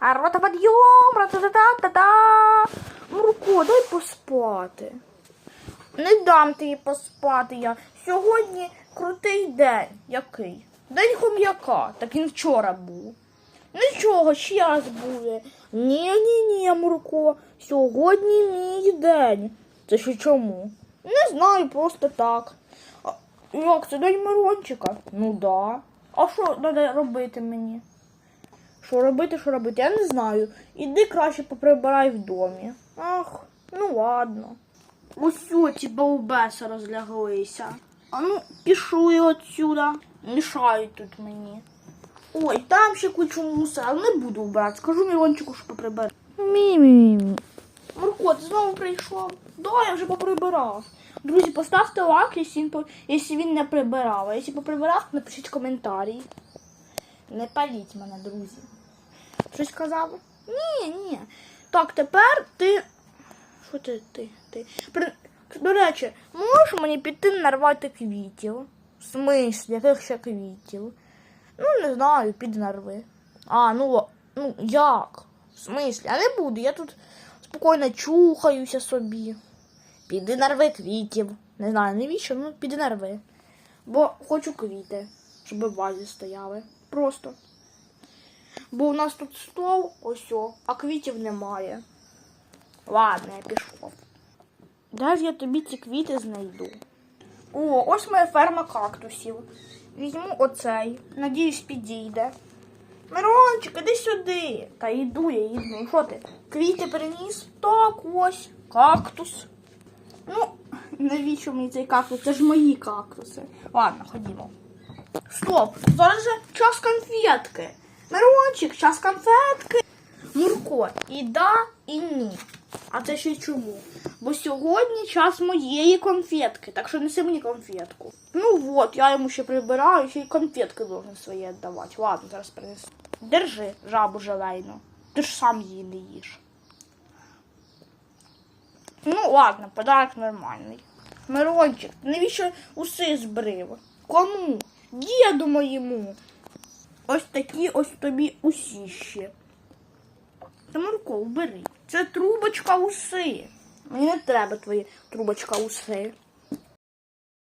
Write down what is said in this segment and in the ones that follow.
А рота підйом, ра-та-та-та-та-та. Мурко, дай поспати. Не дам тобі поспати я. Сьогодні крутий день. Який? День хом'яка. Так він вчора був. Нічого, раз буде. Ні, ні, ні, Мурко. Сьогодні мій день. Це ще чому? Не знаю, просто так. А, як це день Мирончика? Ну да. А що треба робити мені? Що робити, що робити? Я не знаю. Іди краще поприбирай в домі. Ах, ну ладно. Усю ці балбеси розляглися. А ну, пішли отсюда. Мішають тут мені. Ой, там ще кучу мусора, не буду вбирати. Скажу Мілончику, що поприбере. Мі-мі-мі. Марко, ти знову прийшов? Да, я вже поприбирав. Друзі, поставте лайк, якщо він не прибирав. А якщо поприбирав, напишіть коментарі. Не паліть мене, друзі. Щось сказав? Ні, ні. Так, тепер ти. Що ти? ти, ти? При... До речі, можеш мені піти нарвати квітів? В смислі, яких ще квітів? Ну, не знаю, під нарви. А, ну, ну як? В смислі? А не буду, я тут спокійно чухаюся собі. Піди нарви квітів. Не знаю, навіщо, ну піди нарви. Бо хочу квіти, щоб в вазі стояли. Просто. Бо у нас тут стол, ось, о, а квітів немає. Ладно, я пішов. Де ж я тобі ці квіти знайду? О, ось моя ферма кактусів. Візьму оцей. Надіюсь, підійде. Мирончик, іди сюди. Та йду я, йду. Що ти? Квіти приніс? Так, ось. Кактус. Ну, навіщо мені цей кактус? Це ж мої кактуси. Ладно, ходімо. Стоп! Зараз же час конфетки. Мирончик, час конфетки. Мурко, і да, і ні. А це ще чому? Бо сьогодні час моєї конфетки, так що неси мені конфетку. Ну от, я йому ще прибираю, ще й конфетки должен свої віддавати. Ладно, зараз принесу. Держи жабу желейну. Ти ж сам її не їш. Ну, ладно, подарок нормальний. Мирончик, навіщо уси збрив? Кому? Діду моєму. Ось такі ось тобі усіщі. Та Марко, убери. Це трубочка уси. Мені не треба твої трубочка уси.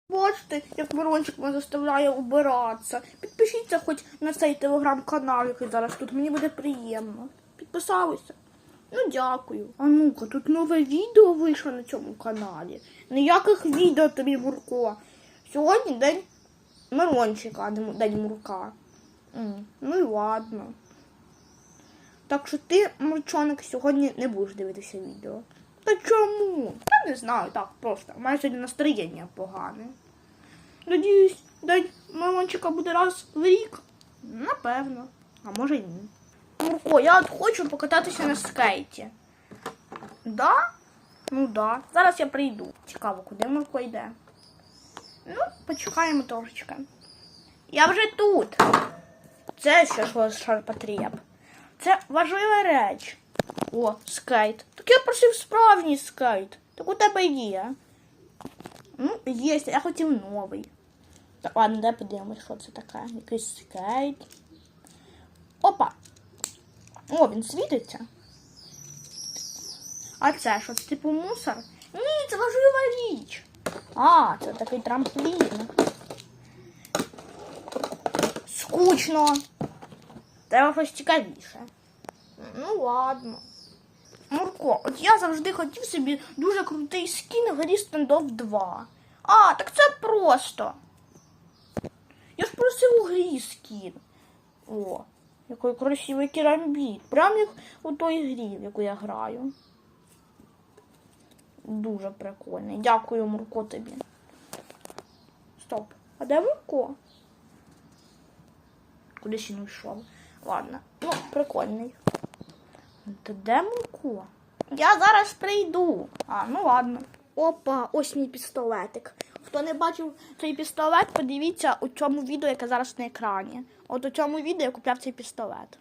Бачите, як Мирончик мене заставляє убиратися. Підпишіться хоч на цей телеграм-канал, який зараз тут. Мені буде приємно. Підписалися? Ну, дякую. А ну-ка, тут нове відео вийшло на цьому каналі. Ніяких відео тобі, Мурко. Сьогодні день Мирончика, день Мурка. Ну і ладно. Так що ти, Мурчоник, сьогодні не будеш дивитися відео. Та чому? Та не знаю, так просто. У мене сьогодні настроєння погане. Надіюсь, день Мирончика буде раз в рік. Напевно. А може й ні. Мурко, я от хочу покататися на скейті. Да? Ну да. Зараз я прийду. Цікаво, куди Мурко йде. Ну, почекаємо трошечки. Я вже тут. Це ще ж шарпотреб. Це важлива реч. О, скейт. Так я просив справжній скейт. Так у тебе є. Ну, є, я хотів новий. Так, ладно, дай подивимось, що це таке. Якийсь скейт. Опа. О, він світиться. А це що? Це типу мусор? Ні, це важлива річ. А, це такий трамплін. Скучно. Треба щось цікавіше. Ну ладно. Мурко, от я завжди хотів собі дуже крутий скін в грі Standoff 2. А, так це просто. Я ж просив у грі скін. О, який красивий керамбіт. Прям як у той грі, в яку я граю. Дуже прикольний. Дякую, Мурко, тобі. Стоп. А де Мурко? Кудись він йшов. Ладно. Ну, прикольний. Та де Мурко? Я зараз прийду. А, ну ладно. Опа, ось мій пістолетик. Хто не бачив цей пістолет, подивіться у цьому відео, яке зараз на екрані. От у цьому відео я купляв цей пістолет.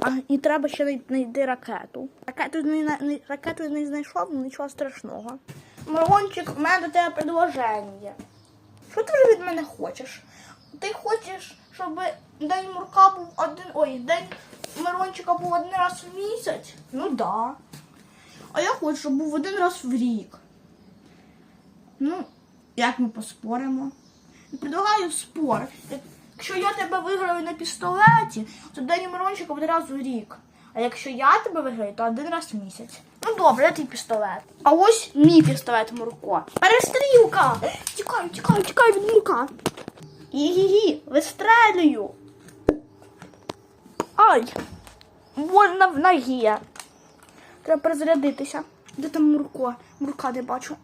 А, і треба ще знайти ракету. Ракету не, ракету не знайшов, ну нічого страшного. Мирончик, в мене до тебе предложення. Що ти вже від мене хочеш? Ти хочеш, щоб день Мурка був один. Ой, день Мирончика був один раз в місяць? Ну да. А я хочу, щоб був один раз в рік. Ну, як ми поспоримо? Предлагаю спор. Якщо я тебе виграю на пістолеті, то день Мирончика буде раз у рік. А якщо я тебе виграю, то один раз в місяць. Ну добре, твій пістолет. А ось мій пістолет Мурко. Перестрілка! Тікаю, тікаю, тікаю від Мурка. Гі-гі-гі, вистрелюю. Ай! Больно в ногі. Треба перезарядитися. Де там Мурко? Мурка не бачу.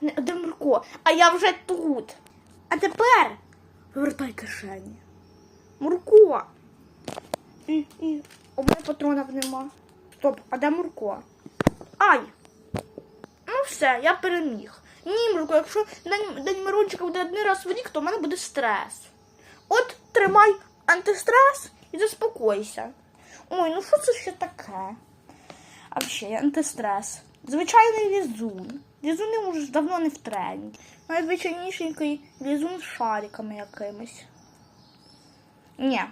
Де Мурко? А я вже тут. А тепер повертай кишені. Мурко. І, і. У мене патронів нема. Стоп, а де Мурко? Ай! Ну все, я переміг. Ні, Мурко, якщо день, день Мирончика буде один раз в рік, то в мене буде стрес. От тримай антистрес і заспокойся. Ой, ну що це ще таке? А ще антистрес. Звичайний лізун. Лізуни вже давно не в тренді. Найзвичайнішенький лізун з шариками якимись. Ні.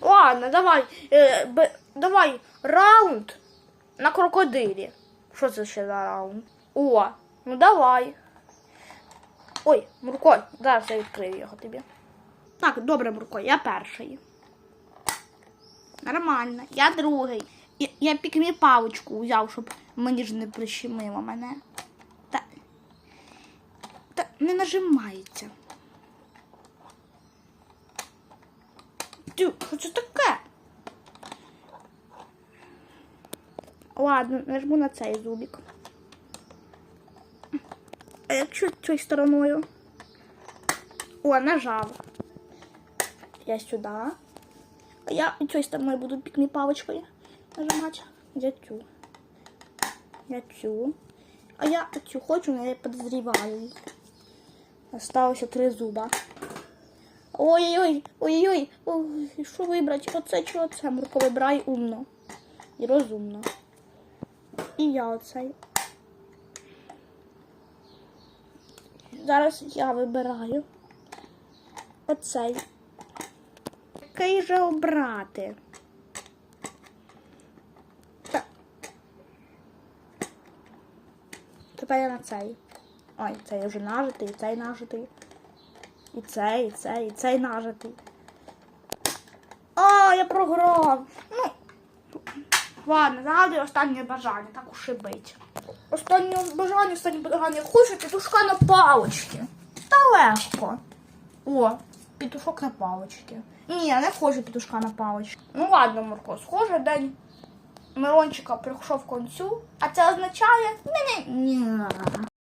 Ладно, давай. Е, б, давай раунд на крокодилі. Що це ще за раунд? О, ну давай. Ой, Мурко, зараз я відкрию його тобі. Так, добре, Мурко, я перший. Нормально, я другий. Я, я пікмі паличку взяв, щоб мені ж не прищемило мене. Та, та не нажимається. Тю, що це таке? Ладно, нажму на цей зубик. А якщо цією стороною? О, нажав. Я сюди. А я цією стороною буду пікмі паличкою нажимати. Я цю. Я цю. А я цю хочу, але я подозріваю. Осталося три зуба. Ой-ой-ой, ой-ой-ой, Ой, що вибрати? Оце чи оце? Мурко, вибирай умно. І розумно. І я оцей. Зараз я вибираю. Оцей. Який же обрати? Так. Тепер я на цей. Ой, цей вже нажитий, і цей нажитий. І цей, і цей, і цей нажитий. А, я програв. Ну, ладно, загадую останнє бажання, так уж і бить. Останнє бажання, останнє бажання. Хочу петушка на палочки. Та легко. О, петушок на палочки. Ні, я не хочу петушка на палочки. Ну ладно, Мурко, схоже, день Мирончика прийшов концю, а це означає ні-ні.